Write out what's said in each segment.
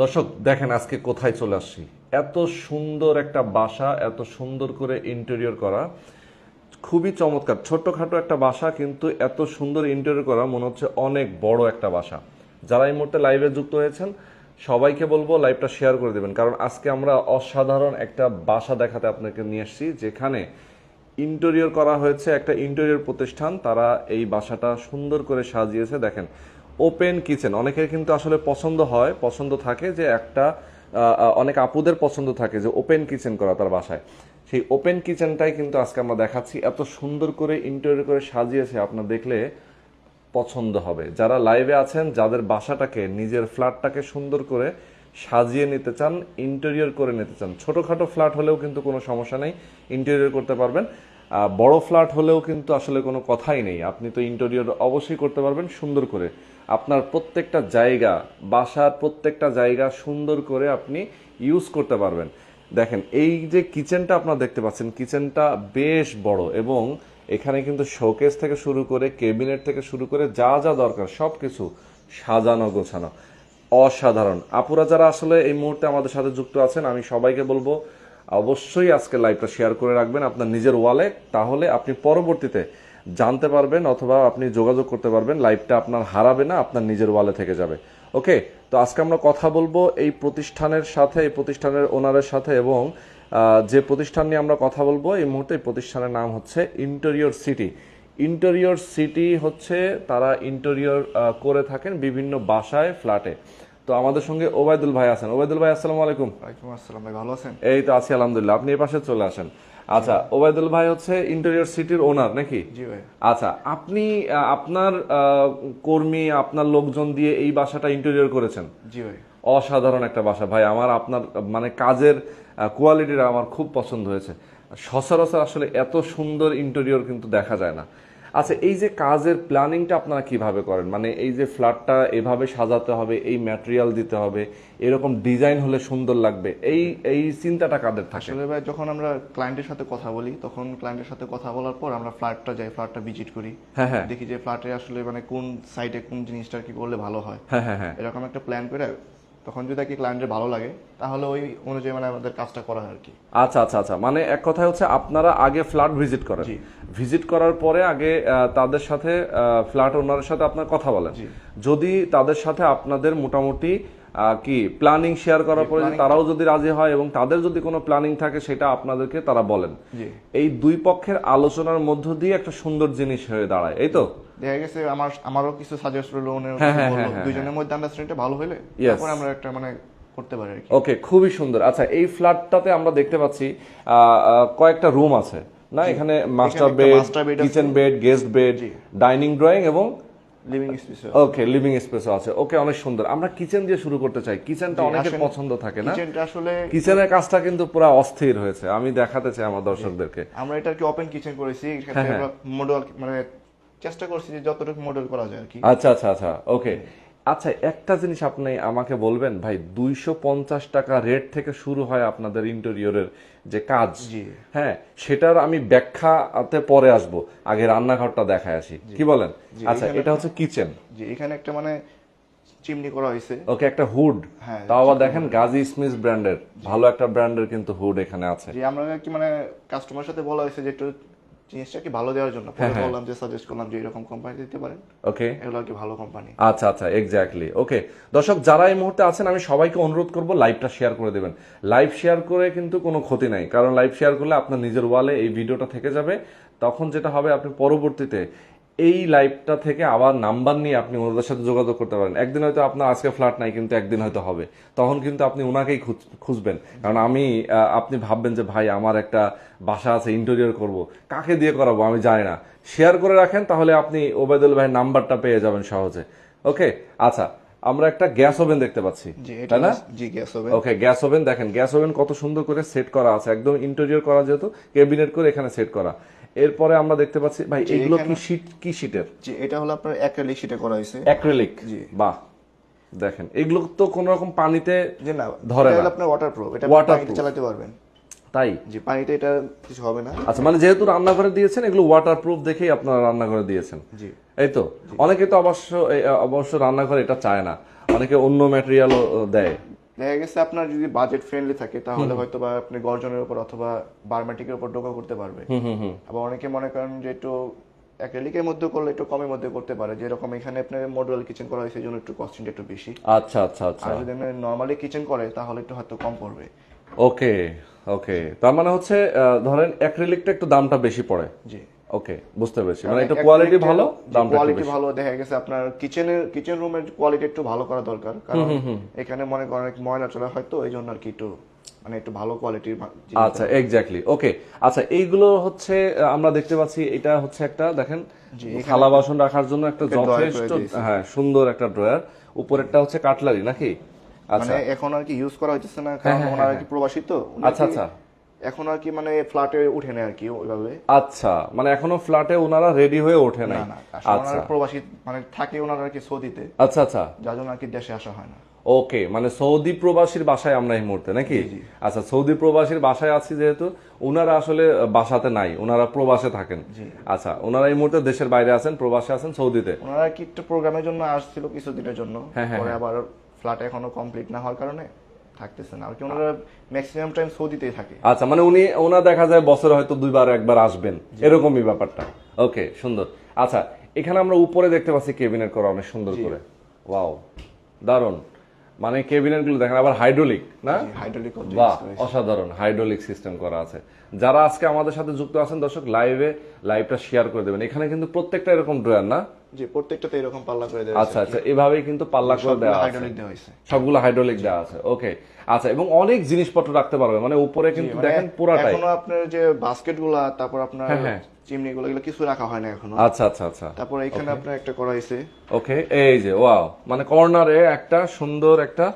দর্শক, দেখেন আজকে কোথায় চলে আসছি। এত সুন্দর একটা বাসা, এত সুন্দর করে ইন্টেরিয়র করা। খুবই চমৎকার। ছোট্টখাটো একটা বাসা, কিন্তু এত সুন্দর ইন্টেরিয়র করা মনে হচ্ছে অনেক বড় একটা বাসা। যারা এই মুহূর্তে লাইভে যুক্ত হয়েছেন, সবাইকে বলব লাইভটা শেয়ার করে দেবেন। কারণ আজকে আমরা অসাধারণ একটা বাসা দেখাতে আপনাকে নিয়ে এসেছি যেখানে ইন্টেরিয়র করা হয়েছে একটা ইন্টেরিয়র প্রতিষ্ঠান। তারা এই বাসাটা সুন্দর করে সাজিয়েছে। দেখেন ওপেন কিচেন অনেকের কিন্তু আসলে পছন্দ হয়, পছন্দ থাকে যে একটা অনেক আপুদের পছন্দ থাকে যে ওপেন কিচেন করা তার বাসায়। সেই ওপেন কিচেনটাই কিন্তু আজকে আমরা দেখাচ্ছি। এত সুন্দর করে ইন্টেরিয়র করে সাজিয়েছে, আপনার দেখলে পছন্দ হবে। যারা লাইভে আছেন, যাদের বাসাটাকে, নিজের ফ্ল্যাটটাকে সুন্দর করে সাজিয়ে নিতে চান ইন্টেরিয়র করে নিতে চান, ছোটোখাটো ফ্ল্যাট হলেও কিন্তু কোনো সমস্যা নেই ইন্টেরিয়র করতে পারবেন। বড় ফ্ল্যাট হলেও কিন্তু আসলে কোনো কথাই নেই। আপনি তো ইন্টেরিয়র অবশ্যই করতে পারবেন, সুন্দর করে। আপনার প্রত্যেকটা জায়গা, বাসার প্রত্যেকটা জায়গা সুন্দর করে আপনি ইউজ করতে পারবেন। দেখেন, এই যে কিচেনটা আপনারা দেখতে পাচ্ছেন কিচেনটা বেশ বড় এবং এখানে কিন্তু শোকেস থেকে শুরু করে কেবিনেট থেকে শুরু করে যা যা দরকার সব কিছু সাজানো, গোছানো। অসাধারণ। আপুরা যারা আসলে এই মুহূর্তে আমাদের সাথে যুক্ত আছেন, আমি সবাইকে বলব অবশ্যই আজকে লাইভটা শেয়ার করে রাখবেন আপনার নিজের ওয়ালে তাহলে আপনি পরবর্তীতে জানতে পারবেন অথবা আপনি যোগাযোগ করতে পারবেন, লাইভটা আপনার হারাবে না, আপনার নিজের ওয়ালে থেকে যাবে। ওকে তো আজকে আমরা কথা বলব এই প্রতিষ্ঠানের সাথে, এই প্রতিষ্ঠানের ওনারের সাথে এবং যে প্রতিষ্ঠান নিয়ে আমরা কথা বলব, এই মুহূর্তে এই প্রতিষ্ঠানের নাম হচ্ছে ইন্টেরিয়র সিটি ইন্টেরিয়র সিটি হচ্ছে তারা ইন্টেরিয়র করে থাকেন বিভিন্ন বাসায় ফ্ল্যাটে তো আমাদের সঙ্গে ওবায়দুল ভাই আছেন। ওবায়দুল ভাই আসসালামু আলাইকুম। ওয়ালাইকুম আসসালাম ভাই ভালো আছেন? এই তো আছি আলহামদুলিল্লাহ। আপনি এই পাশে চলে আসেন। আচ্ছা ওবায়দুল ভাই হচ্ছে ইন্টেরিয়র সিটির ওনার নাকি? জি ভাই। আচ্ছা আপনি আপনার কর্মী আপনার লোকজন দিয়ে এই বাসাটা ইন্টেরিয়র করেছেন? জি ভাই। অসাধারণ একটা বাসা। ভাই আমার আপনার মানে কাজের কোয়ালিটিটা আমার খুব পছন্দ হয়েছে। সচরাচর আসলে এত সুন্দর ইন্টেরিয়র কিন্তু দেখা যায় না। আচ্ছা এই যে কাজের প্ল্যানিংটা আপনারা কীভাবে করেন? মানে এই যে ফ্ল্যাটটা এভাবে সাজাতে হবে এই ম্যাটেরিয়াল দিতে হবে এরকম ডিজাইন হলে সুন্দর লাগবে এই এই চিন্তাটা কাদের থাকে? আসলে ভাই যখন আমরা ক্লায়েন্টের সাথে কথা বলি তখন ক্লায়েন্টের সাথে কথা বলার পর আমরা ফ্ল্যাটটা যাই ফ্ল্যাটটা ভিজিট করি। হ্যাঁ হ্যাঁ। দেখি যে ফ্ল্যাটে আসলে মানে কোন সাইডে কোন জিনিসটা কি করলে ভালো হয়। হ্যাঁ হ্যাঁ হ্যাঁ। এরকম একটা প্ল্যান করে তখন যদি আর কি ক্লায়েন্টের ভালো লাগে তাহলে ওই অনুযায়ী মানে আমাদের কাজটা করা হয় আর কি আচ্ছা আচ্ছা আচ্ছা মানে এক কথায় হচ্ছে আপনারা আগে ফ্ল্যাট ভিজিট করেন। ভিজিট করার পরে আগে তাদের সাথে ফ্ল্যাট ওনারের সাথে আপনার কথা বলেন। যদি তাদের সাথে আপনাদের মোটামুটি কি প্ল্যানিং শেয়ার করার পরে তারাও যদি রাজি হয় এবং তাদের যদি কোনো প্ল্যানিং থাকে সেটা আপনাদেরকে তারা বলেন। এই দুই পক্ষের আলোচনার মধ্য দিয়ে একটা সুন্দর জিনিস হয়ে দাঁড়ায় এই তো? দেখা গেছে আমার আমারও কিছু সাজেস্ট হলো হ্যাঁ, হ্যাঁ, হ্যাঁ, দুইজনের মধ্যে আন্ডারস্ট্যান্ডিংটা ভালো হলে. তারপরে আমরা একটা মানে করতে পারি ওকে খুবই সুন্দর। আচ্ছা এই ফ্ল্যাটটাতে আমরা দেখতে পাচ্ছি কয়েকটা রুম আছে না? এখানে master bed. Kitchen bed guest bed dining drawing এবং লিভিং স্পেস ওকে লিভিং আছে। ওকে অনেক সুন্দর। আমরা কিচেন দিয়ে শুরু করতে চাই। কিচেনটা অনেকের পছন্দ থাকে না। কিচেনটা আসলে কিচেনের কাজটা কিন্তু পুরো অস্থির হয়েছে। আমি দেখাতে চাই আমার দর্শকদেরকে। আমরা এটা কি ওপেন কিচেন করেছি। এখানে আমরা মডেল মানে চেষ্টা করছি যে যতটুকু মডেল করা যায় আর কি। আচ্ছা আচ্ছা আচ্ছা। ওকে আচ্ছা একটা জিনিস আপনি আমাকে বলবেন ভাই দুইশো পঞ্চাশ টাকা রেট থেকে শুরু হয় আপনাদের ইন্টেরিয়রের যে কাজ। হ্যাঁ সেটার আমি ব্যাখ্যাতে পরে আসব আগে রান্নাঘরটা দেখায় আসি। কি বলেন? আচ্ছা এটা হচ্ছে কিচেন এখানে একটা মানে চিমনি করা হয়েছে। ওকে একটা হুড হ্যাঁ, তাও আবার দেখেন গাজী স্মিথ ব্র্যান্ডের। ভালো একটা ব্র্যান্ডের কিন্তু হুড এখানে আছে। আমরা কি মানে কাস্টমার সাথে বলা হয়েছে যে একটু জিনিসটা কি ভালো দেওয়ার জন্য। হ্যাঁ, পরে বললাম যে সাজেস্ট করলাম যে এরকম কোম্পানি দিতে পারেন। ওকে এগুলো কি ভালো কোম্পানি আচ্ছা আচ্ছা এক্স্যাক্টলি ওকে দর্শক যারা এই মুহূর্তে আছেন আমি সবাইকে অনুরোধ করব লাইভটা শেয়ার করে দেবেন। লাইভ শেয়ার করে কিন্তু কোনো ক্ষতি নাই। কারণ লাইভ শেয়ার করলে আপনার নিজের ওয়ালে এই ভিডিওটা থেকে যাবে। তখন যেটা হবে আপনি পরবর্তীতে এই লাইফটা থেকে আবার নাম্বার নিয়ে আপনি ওনাদের সাথে যোগাযোগ করতে পারেন। একদিন হয়তো আপনার আজকে ফ্ল্যাট নাই কিন্তু একদিন হয়তো হবে। তখন কিন্তু আপনি ওনাকেই খুঁজবেন। কারণ আমি আপনি ভাববেন যে ভাই আমার একটা বাসা আছে ইন্টেরিয়র করব। কাকে দিয়ে করাবো? আমি জানি না। শেয়ার করে রাখেন তাহলে আপনি ওবেদুল ভাইয়ের নাম্বারটা পেয়ে যাবেন সহজে। ওকে আচ্ছা আমরা একটা গ্যাস ওভেন দেখতে পাচ্ছি। তাই না? জি গ্যাস হবে ওকে গ্যাস ওভেন দেখেন। গ্যাস ওভেন কত সুন্দর করে সেট করা আছে। একদম ইন্টেরিয়র করা যেহেতু ক্যাবিনেট করে এখানে সেট করা। এরপরে আমরা দেখতে পাচ্ছি ভাই এগুলো কি শীট কি শীটের? যে এটা হলো আপনার অ্যাক্রিলিক শিটে করা হয়েছে। অ্যাক্রিলিক? জি। বাহ দেখেন এগুলো তো কোনো রকম পানিতে যে না ধরে না। আপনার ওয়াটারপ্রুফ এটা। পানিতে চালাতে পারবেন। তাই? যে পানিতে এটা কিছু হবে না। আচ্ছা মানে যেহেতু রান্নাঘরে দিয়েছেন এগুলো ওয়াটারপ্রুফ দেখেই আপনারা রান্নাঘরে দিয়েছেন। জি। এই তো? অনেকে তো অবশ্য অবশ্য রান্নাঘরে এটা চায় না। অনেকে অন্য ম্যাটেরিয়ালও দেয়। দেখা গেছে আপনার যদি বাজেট ফ্রেন্ডলি থাকে তাহলে হয়তো বা আপনি গর্জনের উপর অথবা বার্মেটিকের উপর ডোকা করতে পারবে। আবার অনেকে মনে করেন যে একটু অ্যাক্রেলিকের মধ্যে করলে একটু কমের মধ্যে করতে পারে যেরকম এখানে আপনার মডুলার কিচেন করা হয়েছে জন্য একটু কস্টিংটা একটু বেশি। আচ্ছা আচ্ছা আচ্ছা। আর যদি আপনি নর্মালি কিচেন করে তাহলে একটু হয়তো কম পড়বে। ওকে ওকে তার মানে হচ্ছে ধরেন অ্যাক্রিলিকটা একটু দামটা বেশি পড়ে। জি। ওকে বুঝতে পেরেছি। মানে কোয়ালিটি ভালো দামটা কোয়ালিটি ভালো দেখা গেছে আপনার কিচেনের কিচেন রুমের কোয়ালিটি একটু ভালো করা দরকার। কারণ এখানে মনে করেন ময়লা চলে হয়তো এই জন্য আর কি একটু মানে একটু ভালো কোয়ালিটির আচ্ছা এক্স্যাক্টলি ওকে আচ্ছা এইগুলো হচ্ছে আমরা দেখতে পাচ্ছি এটা হচ্ছে একটা দেখেন থালা বাসন রাখার জন্য একটা যথেষ্ট হ্যাঁ সুন্দর একটা ড্রয়ার উপরেরটা হচ্ছে কাটলারি নাকি? আচ্ছা। মানে এখন আর কি ইউজ করা হচ্ছে না কারণ ওনারা আর কি প্রবাসী তো? আচ্ছা, আচ্ছা। এখন আর কি মানে ফ্ল্যাটে উঠে নেয় আর কি ওইভাবে। আচ্ছা মানে এখনও ফ্ল্যাটে ওনারা রেডি হয়ে ওঠে নাই? না না আচ্ছা। প্রবাসী মানে থাকে ওনারা আর কি সৌদিতে। আচ্ছা আচ্ছা। যার জন্য আর কি দেশে আসা হয় না। ওকে মানে সৌদি প্রবাসীর বাসায় আমরা এই মুহূর্তে নাকি? আচ্ছা সৌদি প্রবাসীর বাসায় আছি যেহেতু ওনারা আসলে বাসাতে নাই ওনারা প্রবাসে থাকেন। আচ্ছা ওনারা এই মুহূর্তে দেশের বাইরে আছেন প্রবাসে আছেন সৌদিতে? ওনারা কি একটু প্রোগ্রামের জন্য আসছিল কিছুদিনের জন্য। হ্যাঁ, হ্যাঁ, পরে আবার ফ্ল্যাট এখনও কমপ্লিট না হওয়ার কারণে। থাকতেছে না। আর কি ওনারা ম্যাক্সিমাম টাইম সৌদিতেই থাকে। আচ্ছা মানে উনি ওনার দেখা যায় বছরে হয়তো দুইবার একবার আসবেন। এরকমই ব্যাপারটা। ওকে সুন্দর। আচ্ছা এখানে আমরা উপরে দেখতে পাচ্ছি কেবিনেট করা অনেক সুন্দর করে। ওয়াও দারুণ মানে দেখেন আবার হাইড্রোলিক না? হাইড্রোলিক অসাধারণ হাইড্রোলিক সিস্টেম করা আছে। যারা আজকে আমাদের সাথে যুক্ত আছেন দর্শক লাইভে লাইভটা শেয়ার করে দেবেন। এখানে কিন্তু প্রত্যেকটা এরকম ড্রয়ার না? জি প্রত্যেকটাতে এরকম পাল্লা করে দেওয়া আচ্ছা আচ্ছা এভাবেই কিন্তু পাল্লা করে দেওয়া হাইড্রোলিক দেওয়া হয়েছে। সবগুলো হাইড্রোলিক দেওয়া আছে ওকে আচ্ছা এবং অনেক জিনিসপত্র রাখতে পারবে মানে উপরে কিন্তু মানে দেখেন পুরাটাই। এখনও আপনার যে বাস্কেটগুলা তারপর আপনার হ্যাঁ, হ্যাঁ। চিমনি গুলো এগুলো কিছু রাখা হয় না এখনও। আচ্ছা আচ্ছা আচ্ছা তারপর এখানে আপনার একটা করা হয়েছে। ওকে এই যে ওয়াও মানে কর্নারে একটা সুন্দর একটা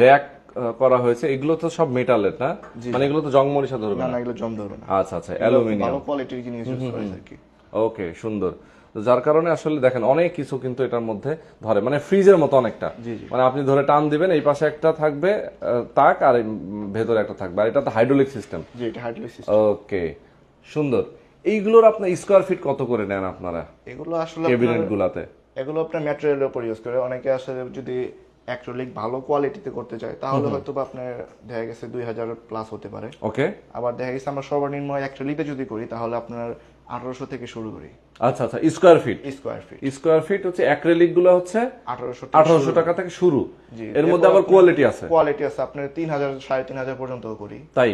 র্যাক করা হয়েছে। এগুলো তো সব মেটালের না? মানে এগুলো তো জং মরিচা ধরবে না এগুলো জম ধরবে না। আচ্ছা আচ্ছা অ্যালুমিনিয়াম। ভালো কোয়ালিটির জিনিস ইউজ করা হয়েছে আর কি। ওকে সুন্দর। যার কারণে আসলে দেখেন অনেক কিছু কিন্তু এটার মধ্যে ধরে মানে ফ্রিজের মতো অনেকটা। মানে আপনি ধরে টান দিবেন এই পাশে একটা থাকবে তাক আর ভেতরে একটা থাকবে। আর এটা তো হাইড্রোলিক সিস্টেম জি এটা হাইড্রোলিক ওকে সুন্দর। এইগুলোর আপনার স্কোয়ার ফিট কত করে নেন আপনারা? এগুলো আসলে ক্যাবিনেট গুলাতে। এগুলো আপনার ম্যাটেরিয়ালের উপর ইউজ করে। অনেকে আসলে যদি অ্যাক্রিলিক ভালো কোয়ালিটিতে করতে চায় তাহলে হয়তো বা আপনার দেখা গেছে দুই হাজার প্লাস হতে পারে। ওকে। আবার দেখা গেছে আমরা সর্বনিম্ন অ্যাক্রিলিকে যদি করি তাহলে আপনার আঠারোশো থেকে শুরু করি। আচ্ছা আচ্ছা square feet square feet square feet হচ্ছে অ্যাক্রেলিকগুলো হচ্ছে আঠারোশো আঠারোশো টাকা থেকে শুরু। এর মধ্যে আবার কোয়ালিটি আছে। কোয়ালিটি আছে আপনার তিন হাজার সাড়ে তিন হাজার পর্যন্ত করি। তাই?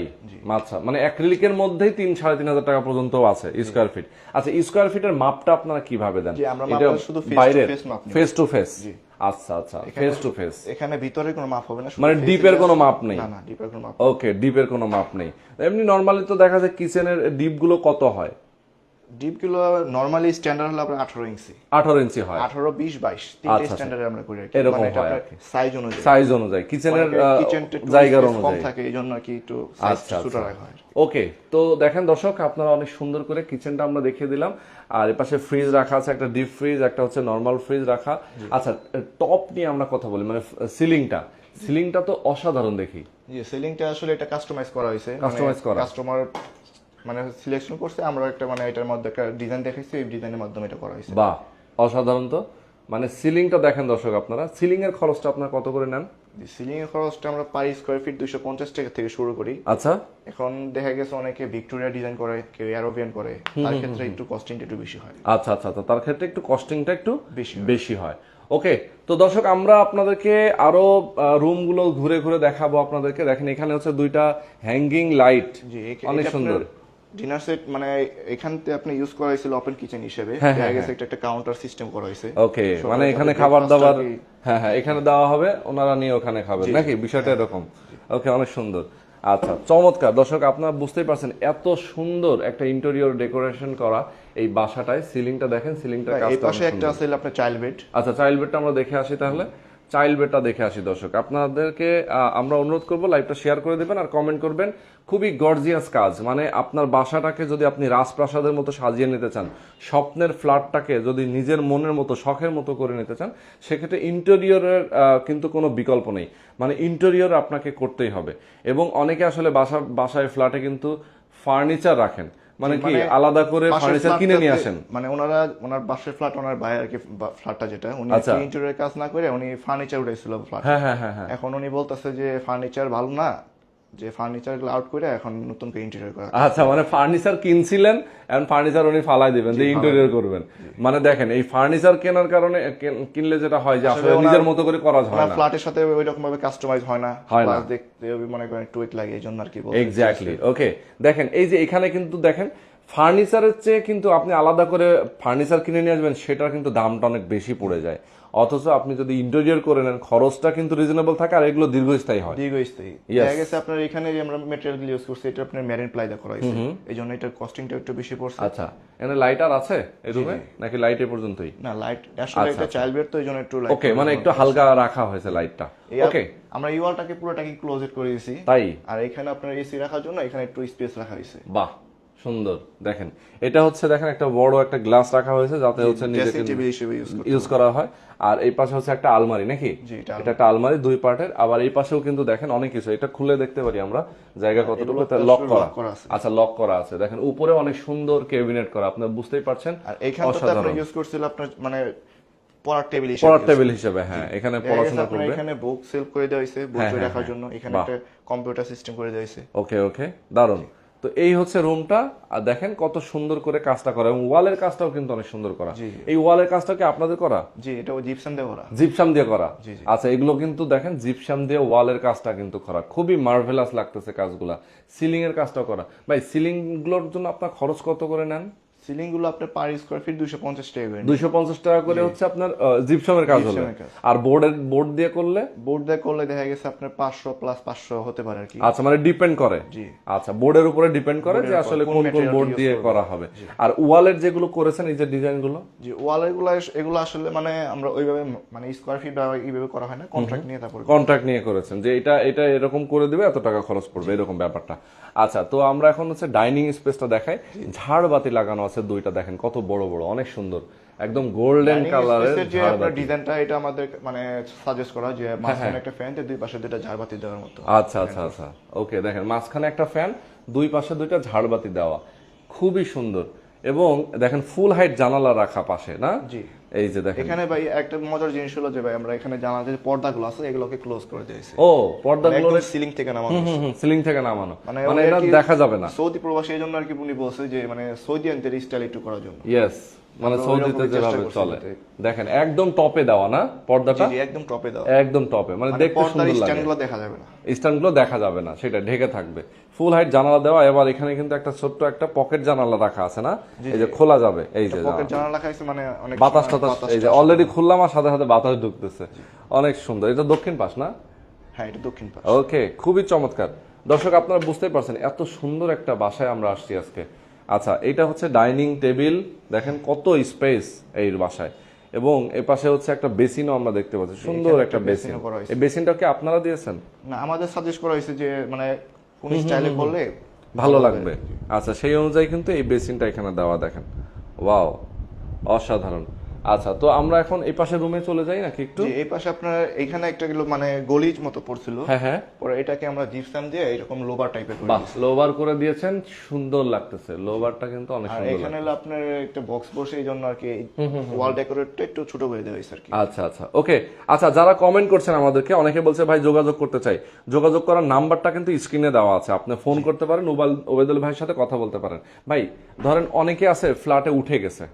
আচ্ছা মানে অ্যাক্রিলিকের মধ্যেই তিন সাড়ে তিন হাজার টাকা পর্যন্ত আছে স্কোয়ার ফিট আচ্ছা স্কোয়ার ফিটের মাপটা আপনারা কীভাবে দেন? এটা শুধু নিই। ফেস টু ফেস আচ্ছা আচ্ছা ফেস টু ফেস এখানে ভিতরে কোনো মাপ হবে না মানে ডিপের কোনো মাপ নেই? না না ডিপের কোনো মাপ ওকে ডিপের কোনো মাপ নেই। এমনি নর্মালি তো দেখা যায় কিচেনের ডিপগুলো কত হয়? ডিপগুলো নর্মালি স্ট্যান্ডার্ড হলো আপনার আঠারো ইঞ্চি। আঠারো ইঞ্চি হয়। আঠারো বিশ বাইশ তিনটে আচ্ছা, স্ট্যান্ডার্ডে আমরা করি। মানে এটা আপনার সাইজ অনুযায়ী। সাইজ অনুযায়ী। কিচেনের কিচেন জায়গার কম অনুযায়ী। থাকে এই জন্য কি একটু আচ্ছা ছোট আচ্ছা রাখা হয়। ওকে তো দেখেন দর্শক আপনারা অনেক সুন্দর করে কিচেনটা আমরা দেখিয়ে দিলাম। আর এপাশে ফ্রিজ রাখা আছে একটা ডিপ ফ্রিজ একটা হচ্ছে নর্মাল ফ্রিজ রাখা। আচ্ছা টপ নিয়ে আমরা কথা বলি মানে সিলিংটা সিলিংটা তো অসাধারণ দেখি। জি সিলিংটা আসলে এটা কাস্টমাইজ করা হয়েছে। Customize করা। কাস্টমার মানে সিলেকশন করছে আমরা একটা মানে এটার মধ্যে একটা ডিজাইন দেখেছি এই ডিজাইনের মাধ্যমে এটা করা হয়েছে। বাহ অসাধারণ তো। মানে সিলিংটা দেখেন দর্শক আপনারা সিলিং এর খরচটা আপনারা কত করে নেন? সিলিং এর খরচটা আমরা পার স্কোয়ার ফিট দুইশো পঞ্চাশ টাকা থেকে শুরু করি। আচ্ছা। এখন দেখা গেছে অনেকে ভিক্টোরিয়া ডিজাইন করে কেউ অ্যারোবিয়ান করে তার ক্ষেত্রে একটু কস্টিংটা একটু বেশি হয়। আচ্ছা আচ্ছা আচ্ছা তার ক্ষেত্রে একটু কস্টিংটা একটু বেশি বেশি হয়। ওকে তো দর্শক আমরা আপনাদেরকে আরও রুমগুলো ঘুরে ঘুরে দেখাবো আপনাদেরকে। দেখেন এখানে হচ্ছে দুইটা হ্যাঙ্গিং লাইট জি অনেক সুন্দর। ডিনার সেট মানে এখান থেকে আপনি ইউজ করা হয়েছিল ওপেন কিচেন হিসেবে। হ্যাঁ, হ্যাঁ, গেছে একটা একটা কাউন্টার সিস্টেম করা হয়েছে। ওকে মানে এখানে খাবার দাবার হ্যাঁ হ্যাঁ এখানে দেওয়া হবে ওনারা নিয়ে ওখানে খাবেন। নাকি? বিষয়টা এরকম। ওকে অনেক সুন্দর। আচ্ছা চমৎকার। দর্শক আপনারা বুঝতেই পারছেন এত সুন্দর একটা ইন্টেরিয়র ডেকোরেশন করা এই বাসাটায়। সিলিংটা দেখেন সিলিংটা এই পাশে একটা আছে আপনার চাইল্ড বেড আচ্ছা চাইল্ড বেডটা আমরা দেখে আসি তাহলে। চাইল্ড বেডটা দেখে আসি দর্শক। আপনাদেরকে আমরা অনুরোধ করব লাইভটা শেয়ার করে দেবেন আর কমেন্ট করবেন। খুবই গর্জিয়াস কাজ মানে আপনার বাসাটাকে যদি আপনি রাজপ্রাসাদের মতো সাজিয়ে নিতে চান, স্বপ্নের ফ্ল্যাটটাকে যদি নিজের মনের মতো, শখের মতো করে নিতে চান, সেক্ষেত্রে ইন্টেরিয়রের কিন্তু কোনো বিকল্প নেই। মানে ইন্টেরিয়র আপনাকে করতেই হবে। এবং অনেকে আসলে বাসা, বাসায় ফ্ল্যাটে কিন্তু ফার্নিচার রাখেন। মানে কি আলাদা করে ফার্নিচার কিনে নিয়ে আসেন মানে ওনারা ওনার বাসের ফ্ল্যাট ওনার ভাই আর কি ফ্ল্যাটটা যেটা উনি আচ্ছা। ইন্টেরিয়র কাজ না করে উনি ফার্নিচার উঠাইছিল ফ্ল্যাট হ্যাঁ হ্যাঁ হ্যাঁ এখন উনি বলতেছে যে ফার্নিচার ভালো না যে ফার্নিচারগুলো আউট করে এখন নতুন করে ইন্টেরিয়র করা। আচ্ছা মানে ফার্নিচার কিনছিলেন এখন ফার্নিচার উনি ফালাই দিবেন যে ইন্টেরিয়র করবেন। মানে দেখেন এই ফার্নিচার কেনার কারণে কিনলে যেটা হয় যে আসলে নিজের মতো করে করা হয় না। ফ্ল্যাটের সাথে ওই রকম ভাবে কাস্টমাইজ হয় না। হয় না। দেখতে মনে করেন টুইট ওয়েট লাগে এই জন্য আর কি এক্স্যাক্টলি ওকে দেখেন এই যে এখানে কিন্তু দেখেন ফার্নিচারের চেয়ে কিন্তু আপনি আলাদা করে ফার্নিচার কিনে নিয়ে আসবেন সেটার কিন্তু দামটা অনেক বেশি পড়ে যায়। অথচ আপনি যদি ইন্টেরিয়র করে নেন খরচটা কিন্তু রিজনেবল থাকে আর এগুলো দীর্ঘস্থায়ী হয়। দীর্ঘস্থায়ী. দেখা গেছে আপনার এখানে যে আমরা মেটেরিয়াল ইউজ করছি এটা আপনার মেরিন প্লাই দিয়ে করা হয়েছে। এই জন্য এটার কস্টিংটা একটু বেশি পড়ছে। আচ্ছা এখানে লাইট আর আছে এই রুমে নাকি লাইট এ পর্যন্তই? না লাইট আসলে এটা চাইল্ড বেড তো এই জন্য একটু লাইট ওকে মানে একটু হালকা রাখা হয়েছে লাইটটা ওকে আমরা ইওয়ালটাকে পুরোটাকে ক্লোজেড করে দিয়েছি তাই? আর এখানে আপনার এসি রাখার জন্য এখানে একটু স্পেস রাখা হয়েছে। বাহ। সুন্দর দেখেন। এটা হচ্ছে দেখেন একটা বড় একটা গ্লাস রাখা হয়েছে যাতে হচ্ছে নিজেকে ইউজ করা হয়। আর এই পাশে হচ্ছে একটা আলমারি নাকি? এটা একটা আলমারি দুই পার্টের। আবার এই পাশেও কিন্তু দেখেন অনেক কিছু। এটা খুলে দেখতে পারি আমরা জায়গা কতটুকু লক করা। আচ্ছা লক করা আছে। দেখেন উপরে অনেক সুন্দর ক্যাবিনেট করা। আপনারা বুঝতেই পারছেন আর আপনার ইউজ করছিল আপনার মানে পড়ার টেবিল হিসেবে পড়ার টেবিল হিসেবে হ্যাঁ এখানে পড়াশোনা আপনার করবে। এখানে বুক সেল করে দেওয়া হয়েছে বুক হ্যাঁ, হ্যাঁ, রাখার জন্য। এখানে একটা কম্পিউটার সিস্টেম করে দেওয়া হয়েছে। ওকে ওকে দারুণ তো এই হচ্ছে রুমটা আর দেখেন কত সুন্দর করে কাজটা করা এবং ওয়ালের কাজটাও কিন্তু অনেক সুন্দর করা। এই ওয়ালের কাজটা কি আপনাদের করা? জি এটা জিপসাম দিয়ে করা। জিপসাম দিয়ে করা। আচ্ছা এগুলো কিন্তু দেখেন জিপসাম দিয়ে ওয়ালের কাজটা কিন্তু করা। খুবই মার্ভেলাস লাগতেছে কাজগুলা। সিলিং এর কাজটাও করা। ভাই সিলিংগুলোর জন্য আপনার খরচ কত করে নেন? সিলিংগুলো আপনার পার স্কোয়ার ফিট দুইশো পঞ্চাশ টাকা করে দুইশো পঞ্চাশ টাকা করে হচ্ছে আপনার জিপসামের কাজ হলো। আর বোর্ডের বোর্ড দিয়ে করলে? বোর্ড দিয়ে করলে দেখা গেছে আপনার পাঁচশো প্লাস পাঁচশো হতে পারে আর কি। আচ্ছা মানে ডিপেন্ড করে। জি। আচ্ছা বোর্ডের উপরে ডিপেন্ড করে যে আসলে কোন কোন বোর্ড দিয়ে করা হবে। আর ওয়ালের যেগুলো করেছেন এই যে ডিজাইনগুলো যে ওয়ালেরগুলো এগুলো আসলে মানে আমরা ওইভাবে মানে স্কোয়ার ফিট বা এইভাবে করা হয় না কন্ট্রাক্ট নিয়ে তারপর কন্ট্রাক্ট নিয়ে করেছেন যে এটা এটা এরকম করে দিবে এত টাকা খরচ পড়বে এরকম ব্যাপারটা। আচ্ছা তো আমরা এখন হচ্ছে ডাইনিং স্পেসটা দেখাই। ঝাড়বাতি লাগানো আছে দুইটা দেখেন কত বড় বড় অনেক সুন্দর। একদম গোল্ডেন কালারের যে আপনার ডিজাইনটা এটা আমাদের মানে সাজেস্ট করা যে হ্যাঁ, মাঝখানে একটা ফ্যান দুই পাশে দুইটা ঝাড়বাতি দেওয়ার মতো। আচ্ছা আচ্ছা আচ্ছা। ওকে দেখেন মাঝখানে একটা ফ্যান দুই পাশে দুইটা ঝাড়বাতি দেওয়া। খুবই সুন্দর। এবং দেখেন ফুল হাইট জানালা রাখা পাশে না? জি। এই যে দেখেন। এখানে ভাই একটা মজার জিনিস হলো যে ভাই আমরা এখানে জানা যে পর্দাগুলো আছে এগুলোকে ক্লোজ করে দিয়েছি ও পর্দাগুলো সিলিং থেকে নামানো সিলিং থেকে নামানো। মানে মানে এটা দেখা যাবে না। সৌদি প্রবাসী এই জন্য আর কি উনি বলছে যে মানে সৌদিয়ানদের স্টাইল একটু করার জন্য। ইয়েস মানে সৌদিতে যেভাবে চলে। দেখেন একদম টপে দেওয়া না পর্দাটা? একদম টপে দাও একদম টপে। মানে মানে দেখতে সুন্দর লাগে। দেখা যাবে না। স্ট্যান্ডগুলো দেখা যাবে না সেটা ঢেকে থাকবে। ফুল হাইট জানালা দেওয়া এবার এখানে কিন্তু একটা ছোট্ট একটা পকেট জানালা রাখা আছে না? এই যে খোলা যাবে এই যে পকেট জানালা। খাইছে মানে অনেক বাতাস টাতাস এই যে অলরেডি খুললাম আর সাথে সাথে বাতাস ঢুকতেছে। অনেক সুন্দর। এটা দক্ষিণ পাশ না? হ্যাঁ এটা দক্ষিণ পাশ। ওকে খুবই চমৎকার। দর্শক আপনারা বুঝতেই পারছেন এত সুন্দর একটা বাসায় আমরা আসছি আজকে। আচ্ছা এটা হচ্ছে ডাইনিং টেবিল। দেখেন কত স্পেস এই বাসায়। এবং এ পাশে হচ্ছে একটা বেসিনও আমরা দেখতে পাচ্ছি। সুন্দর একটা বেসিন বেসিনও করা হয়েছে। এই বেসিনটা কি আপনারা দিয়েছেন? না আমাদের সাজেস্ট করা হয়েছে যে মানে কোন স্টাইলে করলে ভালো লাগবে। আচ্ছা সেই অনুযায়ী কিন্তু এই বেসিনটা এখানে দেওয়া দেখেন। ওয়াও অসাধারণ। আচ্ছা তো আমরা এখন এই পাশে রুমে চলে যাই নাকি একটু? এই পাশে আপনার এখানে একটা গেল মানে গলিজ মতো পড়ছিল। হ্যাঁ হ্যাঁ। পরে এটাকে আমরা জিপসাম দিয়ে এরকম লোবার টাইপের করি বাহ লোভার করে দিয়েছেন সুন্দর লাগতেছে। লোভারটা কিন্তু অনেক সুন্দর এখানে হলো আপনার একটা বক্স বসে এই জন্য আর কি ওয়াল ডেকোরেটটা একটু ছোট করে দেওয়া হয়েছে আর কি আচ্ছা আচ্ছা। ওকে আচ্ছা যারা কমেন্ট করছেন আমাদেরকে অনেকে বলছে ভাই যোগাযোগ করতে চাই। যোগাযোগ করার নাম্বারটা কিন্তু স্ক্রিনে দেওয়া আছে। আপনি ফোন করতে পারেন ওবাল ওবেদুল ভাইয়ের সাথে কথা বলতে পারেন। ভাই ধরেন অনেকে আছে ফ্ল্যাটে উঠে গেছে।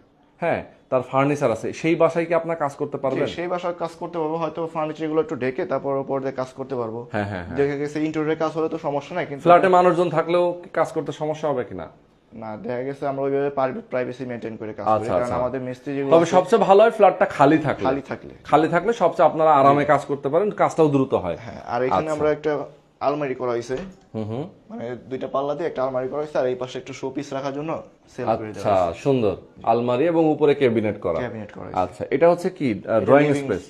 হ্যাঁ তার ফার্নিচার আছে। সেই বাসায় কি আপনার কাজ করতে যে পারবেন? সেই বাসার কাজ করতে পারব হয়তো ফার্নিচারগুলো একটু ঢেকে তারপর উপর দিয়ে কাজ করতে পারব। হ্যাঁ হ্যাঁ হ্যাঁ। দেখা গেছে ইন্টারিয়র কাজ হলে তো সমস্যা নাই কিন্তু ফ্ল্যাটে মানুষজন থাকলেও কাজ করতে সমস্যা হবে কিনা? না দেখা গেছে আমরা ওইভাবে প্রাইভেসি মেনটেন করে কাজ করি আচ্ছা, কারণ আচ্ছা। আমাদের মিস্ত্রি যেগুলো তবে সবচেয়ে ভালো হয় ফ্ল্যাটটা খালি থাকলে। খালি থাকলে। খালি থাকলে সবচেয়ে আপনারা আরামে কাজ করতে পারেন কাজটাও দ্রুত হয়। হ্যাঁ আর এখানে আমরা একটা আলমারি করা হয়েছে হুম হুম মানে দুইটা পাল্লা দিয়ে একটা আলমারি করা হয়েছে আর এই পাশে একটু শোপিস রাখার জন্য সেল করে দেওয়া আচ্ছা সুন্দর। আলমারি এবং উপরে ক্যাবিনেট করা। ক্যাবিনেট করা আচ্ছা এটা হচ্ছে কি? Drawing space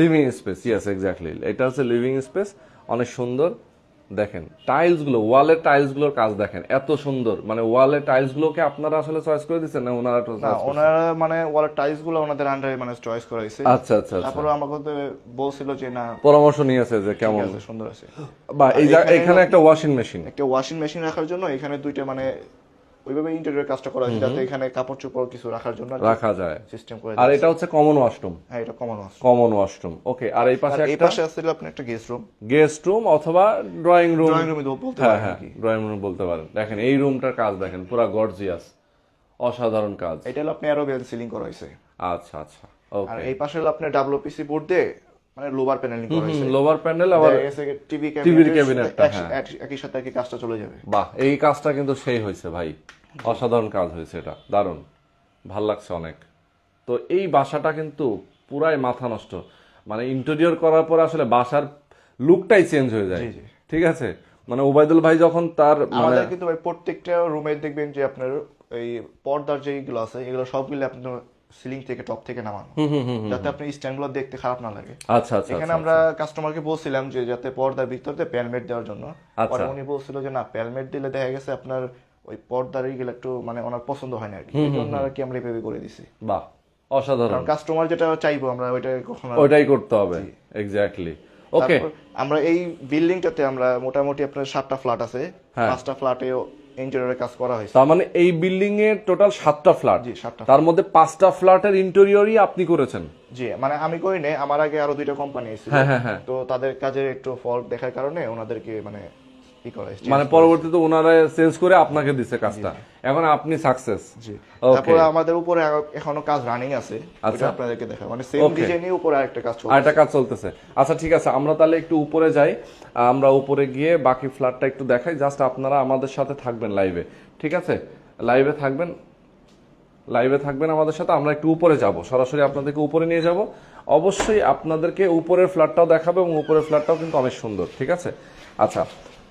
living space yes exactly এটা হচ্ছে লিভিং স্পেস অনেক সুন্দর। দেখেন টাইলসগুলো ওয়ালের টাইলসগুলোর কাজ দেখেন এত সুন্দর। মানে ওয়ালের টাইলস গুলোকে আপনারা আসলে চয়েস করে দিচ্ছেন না ওনারা ওনারা মানে ওয়ালের টাইলসগুলো ওনাদের আন্ডারে মানে চয়েস করা হয়েছে। আচ্ছা আচ্ছা আচ্ছা। তারপরে আমাকে বলছিল যে না পরামর্শ নিয়েছে যে কেমন। আছে, সুন্দর আছে। বা এই এখানে একটা ওয়াশিং মেশিন একটা ওয়াশিং মেশিন রাখার জন্য এখানে দুইটা মানে ওইভাবে ইন্টেরিয়র কাজটা করা হয়েছে যাতে এখানে কাপড় চোপড় কিছু রাখার জন্য রাখা যায়। সিস্টেম করে আর এটা হচ্ছে কমন ওয়াশরুম হ্যাঁ এটা কমন আছে কমন ওয়াশরুম ওকে আর এই পাশে আর এই পাশে আছে আপনার একটা গেস্ট রুম গেস্ট রুম অথবা ড্রয়িং রুম ড্রয়িং রুমে বলতে হ্যাঁ পারেন হ্যাঁ আর কি। ড্রয়িং রুম বলতে পারেন। দেখেন এই রুমটার কাজ দেখেন পুরা গর্জিয়াস অসাধারণ কাজ। এটা হলো আপনি অ্যারোবিয়ান সিলিং করা হয়েছে। আচ্ছা আচ্ছা। আর এই পাশে হলো আপনার ডাব্লিউপিসি বোর্ড দিয়ে মানে লোভার প্যানেলিং করা হয়েছে। লোভার প্যান্ডেল আবার টিভি TV র cabinet-টা, হ্যাঁ। একই সাথে একই কাজটা চলে যাবে। বাহ এই কাজটা কিন্তু সেই হয়েছে ভাই। অসাধারণ কাজ হয়েছে এটা। দারুণ। ভালো লাগছে অনেক। তো এই বাসাটা কিন্তু পুরাই মাথা নষ্ট। মানে ইন্টেরিয়র করার পর আসলে বাসার লুকটাই চেঞ্জ হয়ে যায়। ঠিক আছে? মানে ওবায়দুল ভাই যখন তার মানে আমাদের কিন্তু ভাই প্রত্যেকটা রুমে দেখবেন যে আপনার এই পর্দার যেগুলো আছে এগুলো সবগুলো আপনার সিলিং থেকে টপ থেকে নামানো। যাতে আপনি স্ট্যান্ডগুলো দেখতে খারাপ না লাগে। আচ্ছা আচ্ছা এখানে আমরা কাস্টমারকে বলছিলাম যে যাতে পর্দার ভিতর প্যালমেট দেওয়ার জন্য। আচ্ছা। পরে উনি বলছিল যে না প্যালমেট দিলে দেখা গেছে আপনার ওই পর্দার এইগুলো একটু মানে ওনার পছন্দ হয় না আর কি। আর কি আমরা এইভাবে করে দিছি। বাহ অসাধারণ। কাস্টমার যেটা চাইব আমরা ওইটা কখনো ওইটাই করতে হবে। এক্স্যাক্টলি ওকে আমরা এই বিল্ডিংটাতে আমরা মোটামুটি আপনার সাতটা ফ্ল্যাট আছে। হ্যাঁ। পাঁচটা ফ্ল্যাটে ইন্টেরিয়রের কাজ করা হয়েছে। তার মানে এই বিল্ডিং এর টোটাল সাতটা ফ্ল্যাট জি, সাতটা তার মধ্যে পাঁচটা ফ্ল্যাটের ইন্টেরিয়রই আপনি করেছেন। জি মানে আমি করি নাই আমার আগে আরও দুইটা কোম্পানি এসেছিল হ্যাঁ, হ্যাঁ, হ্যাঁ। তো তাদের কাজের একটু ফল্ট দেখার কারণে ওনাদেরকে মানে করা মানে পরবর্তীতে ওনারা চেঞ্জ করে আপনাকে দিছে কাজটা। এখন আপনি সাকসেস জি। তারপরে আমাদের উপরে এখনও কাজ রানিং আছে। আচ্ছা। আপনাদেরকে দেখা মানে সেম. উপরে আরেকটা কাজ চলছে। আরেকটা কাজ চলতেছে। আচ্ছা ঠিক আছে। আমরা তাহলে একটু উপরে যাই। আমরা উপরে গিয়ে বাকি ফ্ল্যাটটা একটু দেখাই। জাস্ট আপনারা আমাদের সাথে থাকবেন লাইভে ঠিক আছে? লাইভে থাকবেন। লাইভে থাকবেন আমাদের সাথে। আমরা একটু উপরে যাব। সরাসরি আপনাদেরকে উপরে নিয়ে যাব। অবশ্যই আপনাদেরকে উপরের ফ্ল্যাটটাও দেখাবো এবং উপরের ফ্ল্যাটটাও কিন্তু অনেক সুন্দর। ঠিক আছে? আচ্ছা।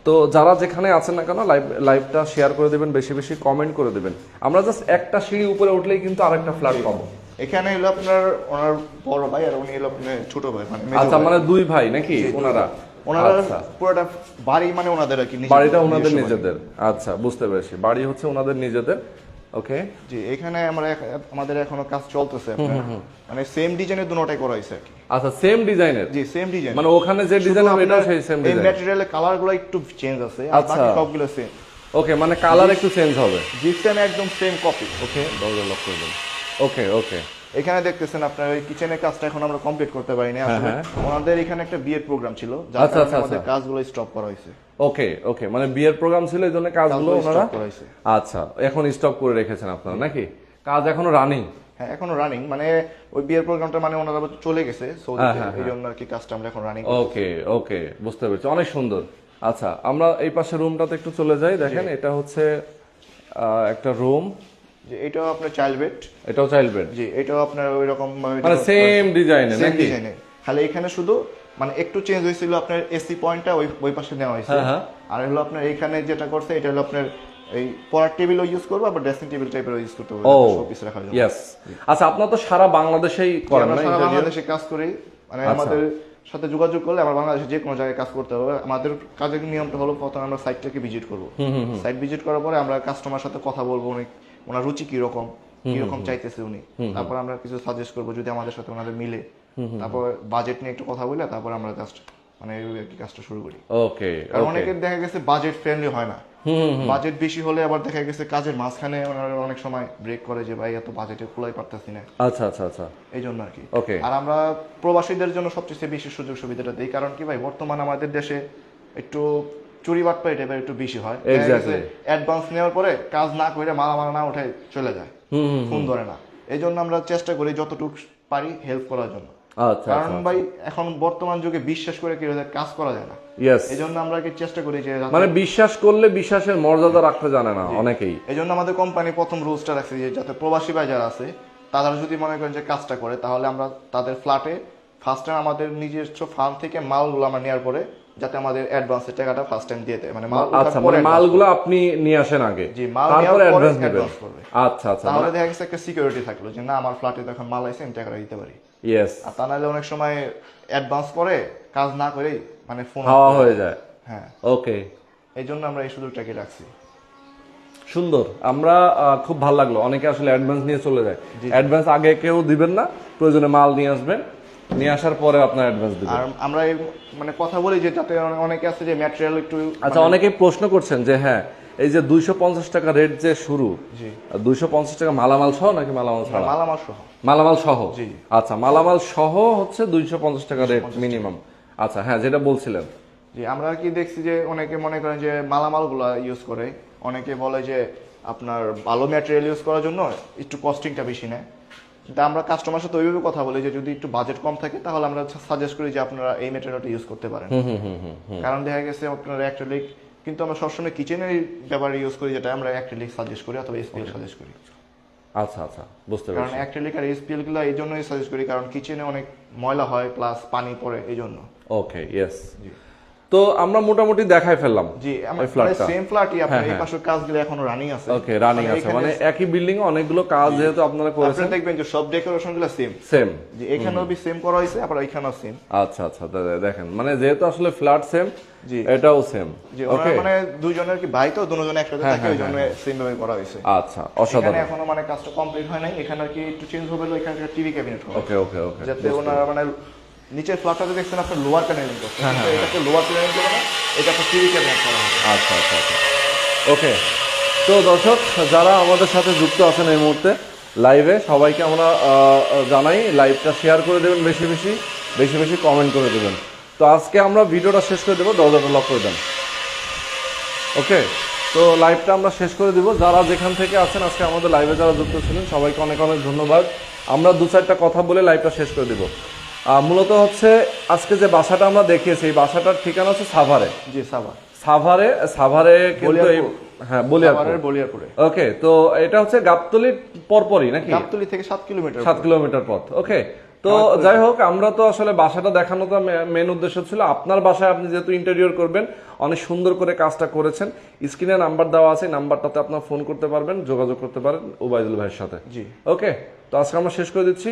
তো যারা যেখানে আছেন না কেন লাইভ লাইভটা শেয়ার করে দেবেন বেশি বেশি কমেন্ট করে দেবেন। আমরা জাস্ট একটা সিঁড়ি উপরে উঠলেই কিন্তু আরেকটা ফ্ল্যাট পাবো। এখানে এলো আপনার ওনার বড় ভাই আর উনি এলো আপনার ছোট ভাই মানে আচ্ছা মানে দুই ভাই নাকি ওনারা? ওনারা আচ্ছা। পুরোটা বাড়ি মানে ওনাদের আর কি বাড়িটা ওনাদের নিজেদের। আচ্ছা বুঝতে পেরেছি। বাড়ি হচ্ছে ওনাদের নিজেদের। ওকে জি এখানে আমরা আমাদের এখনও কাজ চলতেছে মানে সেম ডিজাইনের দুটোটাই করা হয়েছে আচ্ছা সেম ডিজাইনের জি সেম ডিজাইন মানে ওখানে যে ডিজাইন হবে এটা সেই সেম এই ম্যাটেরিয়ালের কালারগুলো একটু চেঞ্জ আছে আর আচ্ছা। বাকি সবগুলো সেম ওকে মানে কালার একটু চেঞ্জ হবে। জিপসেম একদম সেম কপি ওকে দরজা লক করে ওকে ওকে এখানে দেখতেছেন আপনার ওই কিচেনের কাজটা এখন আমরা কমপ্লিট করতে পারিনি। আসলে হ্যাঁ। ওনাদের এখানে একটা বিয়ের প্রোগ্রাম ছিল যার আচ্ছা, কারণে আচ্ছা, আমাদের আচ্ছা। কাজগুলো স্টপ করা হয়েছে। ওকে ওকে মানে বিয়ের প্রোগ্রাম ছিল এই জন্য কাজগুলো ওনারা। আচ্ছা এখন স্টপ করে রেখেছেন আপনারা নাকি? কাজ এখনও রানিং হ্যাঁ এখনও রানিং মানে ওই বিয়ের প্রোগ্রামটা মানে ওনারা চলে গেছে হ্যাঁ, সৌদিতে হ্যাঁ, এই জন্য আর কি কাজটা আমরা এখন রানিং ওকে ওকে বুঝতে পেরেছি অনেক সুন্দর। আচ্ছা আমরা এই পাশে রুমটাতে একটু চলে যাই দেখেন এটা হচ্ছে আহ, একটা রুম যে এটাও আপনার চাইল্ড বেড এটাও চাইল্ড বেড জি এটাও আপনার ওই রকম মানে সেম ডিজাইনে সেম ডিজাইনে খালি এখানে শুধু মানে একটু চেঞ্জ হয়েছিল আপনার এসি পয়েন্টটা ওই ওই পাশে নেওয়া হয়েছে। হ্যাঁ, হ্যাঁ। আর হলো আপনার এখানে যেটা করছে এটা হলো আপনার এই পড়ার টেবিলও ইউজ করব আবার ড্রেসিং টেবিল টাইপেরও ইউজ করতে পারব শোপিস রাখার জন্য। ইয়েস আচ্ছা আপনার তো সারা বাংলাদেশেই করেন না সারা বাংলাদেশে কাজ করি। মানে আচ্ছা। আমাদের সাথে যোগাযোগ করলে আমরা বাংলাদেশে যে কোনো জায়গায় কাজ করতে হবে। আমাদের কাজের নিয়মটা হলো প্রথমে আমরা সাইটটাকে ভিজিট করব। সাইট ভিজিট করার পরে আমরা কাস্টমার সাথে কথা বলব উনি ওনার রুচি কীরকম কীরকম চাইতেছে উনি? তারপর আমরা কিছু সাজেস্ট করব যদি আমাদের সাথে ওনাদের মিলে। তারপর বাজেট নিয়ে একটু কথা বলে তারপর আমরা জাস্ট মানে কাজটা শুরু করি। ওকে কারণ অনেকের দেখা গেছে বাজেট ফ্রেন্ডলি হয় না। বাজেট বেশি হলে আবার দেখা গেছে কাজের মাঝখানে ওনারা অনেক সময় ব্রেক করে যে ভাই এত বাজেটে খোলাই পারতেছি না। আচ্ছা আচ্ছা আচ্ছা। এই জন্য আর কি। ওকে আর আমরা প্রবাসীদের জন্য সবচেয়ে বেশি সুযোগ সুবিধাটা দিই। কারণ কি ভাই বর্তমানে আমাদের দেশে একটু চুরি বাটপাই টাইপের একটু বেশি হয়। অ্যাডভান্স নেওয়ার পরে কাজ না করে মালামাল না উঠে চলে যায়। ফোন ধরে না। এই জন্য আমরা চেষ্টা করি যতটুকু পারি হেল্প করার জন্য। আচ্ছা কারণ ভাই এখন বর্তমান যুগে বিশ্বাস করে কেউ কাজ করা যায় না। এই জন্য আমরা কি চেষ্টা করি যে মানে বিশ্বাস করলে বিশ্বাসের মর্যাদা রাখতে জানে না অনেকেই। এই জন্য আমাদের কোম্পানি প্রথম রুলসটা রাখছে যে যাতে প্রবাসী ভাই যারা আছে তারা যদি মনে করেন যে কাজটা করে তাহলে আমরা তাদের ফ্ল্যাটে ফার্স্ট টাইম আমাদের নিজস্ব ফার্ম থেকে মালগুলো আমরা নেওয়ার পরে যাতে আমাদের অ্যাডভান্সের টাকাটা ফার্স্ট টাইম দিয়ে দেয়। মানে মাল আচ্ছা মানে মালগুলো আপনি নিয়ে আসেন আগে। জি, মাল তারপরে পরে অ্যাডভান্স নেবেন। আচ্ছা আচ্ছা তাহলে দেখা গেছে একটা সিকিউরিটি থাকল যে না আমার ফ্ল্যাটে তো এখন মাল আছে আমি টাকাটা দিতে পারি। ইয়েস আর তা নাহলে অনেক সময় অ্যাডভান্স করে কাজ না করেই মানে ফোন হাওয়া হয়ে যায়। হ্যাঁ। ওকে এই জন্য আমরা এই সুযোগটাকে রাখছি। সুন্দর। আমরা খুব ভালো লাগল। অনেকে আসলে অ্যাডভান্স নিয়ে চলে যায়। অ্যাডভান্স আগে কেউ দিবেন না প্রয়োজনে মাল নিয়ে আসবেন। নিয়ে আসার পরে আপনার অ্যাডভান্স দিবেন আর আমরা মানে কথা বলি যে যাতে অনেকে আছে যে ম্যাটেরিয়াল একটু আচ্ছা অনেকেই প্রশ্ন করছেন যে হ্যাঁ এই যে দুইশো পঞ্চাশ টাকা রেট যে শুরু দুইশো পঞ্চাশ টাকা মালামাল সহ নাকি মালামাল ছাড়া? মালামাল সহ। মালামাল সহ? জি। আচ্ছা মালামাল সহ হচ্ছে দুইশো পঞ্চাশ টাকা রেট মিনিমাম আচ্ছা হ্যাঁ যেটা বলছিলেন। জি আমরা কি দেখছি যে অনেকে মনে করেন যে মালামালগুলো ইউজ করে। অনেকে বলে যে আপনার ভালো ম্যাটেরিয়াল ইউজ করার জন্য একটু কস্টিংটা বেশি নেয়। আমরা কাস্টমার সাথে ওইভাবে কথা বলি যে যদি একটু বাজেট কম থাকে তাহলে আমরা সাজেস্ট করি যে আপনারা এই ম্যাটেরিয়ালটা ইউজ করতে পারেন। কারণ দেখা গেছে আপনার অ্যাক্রিলিক কিন্তু আমরা সবসময় কিচেনের ব্যাপারে ইউজ করি যেটা আমরা অ্যাক্রিলিক সাজেস্ট করি অথবা এসপিএল সাজেস্ট করি। আচ্ছা আচ্ছা বুঝতে পারছি। কারণ অ্যাক্রিলিক আর এসপিএলগুলো এই জন্যই সাজেস্ট করি কারণ কিচেনে অনেক ময়লা হয় প্লাস পানি পড়ে এই জন্য। ওকে ইয়েস তো আমরা মোটামুটি দেখাই ফেললাম জি ফ্ল্যাটটা সেম ফ্ল্যাটই আপনার এই হ্যাঁ। পাশের কাজগুলো এখনও রানিং আছে। ওকে রানিং মানে আছে। মানে একই বিল্ডিং এ অনেকগুলো কাজ যেহেতু আপনারা করেছেন। আপনারা দেখবেন যে সব ডেকোরেশনগুলো সেম সেম যে এখানেও বি সেম করা হয়েছে আবার এখানেও সেম আচ্ছা আচ্ছা দেখেন। মানে যেহেতু আসলে ফ্ল্যাট সেম জি। এটাও সেম যে ওকে ওরা মানে দুইজনের কি ভাই তো দুজনে একসাথে হ্যাঁ, থাকে ওই জন্য সেম ভাবে করা হয়েছে। আচ্ছা এখানে এখনও মানে কাজটা কমপ্লিট হয় নাই। এখানে কি একটু চেঞ্জ হবে এখানে টিভি ক্যাবিনেট হবে। ওকে ওকে ওকে যাতে ওনারা মানে নিচের ফ্ল্যাটটাতে দেখছেন আপনার লোয়ার প্যানেলিং করছে হ্যাঁ, এটাকে লোয়ার প্যানেলিং করে না এটা আপনার টিভি ক্যাবিনেট করা হবে। আচ্ছা আচ্ছা আচ্ছা। ওকে তো দর্শক যারা আমাদের সাথে যুক্ত আছেন এই মুহূর্তে লাইভে সবাইকে আমরা জানাই লাইভটা শেয়ার করে দেবেন বেশি বেশি বেশি বেশি কমেন্ট করে দেবেন। তো আজকে আমরা ভিডিওটা শেষ করে দেবো দরজাটা লক করে দেন। ওকে তো লাইভটা আমরা শেষ করে দিব। যারা যেখান থেকে আছেন আজকে আমাদের লাইভে যারা যুক্ত ছিলেন সবাইকে অনেক অনেক ধন্যবাদ। আমরা দু চারটা কথা বলে লাইভটা শেষ করে দিব। মূলত হচ্ছে আজকে যে বাসাটা আমরা দেখিয়েছি এই বাসাটার ঠিকানা হচ্ছে সাভারে। জি সাবা সাভারে সাভারে কিন্তু হ্যাঁ বলিয়ারপুর। বলিয়ারপুরে। ওকে তো এটা হচ্ছে গাবতলির পরপরই নাকি? গাবতলি থেকে সাত কিলোমিটার সাত কিলোমিটার পথ ওকে। তো যাই হোক আমরা তো আসলে বাসাটা দেখানোটা মেন উদ্দেশ্য ছিল আপনার বাসায় আপনি যেহেতু ইন্টেরিয়র করবেন অনেক সুন্দর করে কাজটা করেছেন স্ক্রিনে নাম্বার দেওয়া আছে নাম্বারটাতে আপনার ফোন করতে পারবেন যোগাযোগ করতে পারেন ওবায়দুল ভাইয়ের সাথে। জি। ওকে তো আজকে আমরা শেষ করে দিচ্ছি।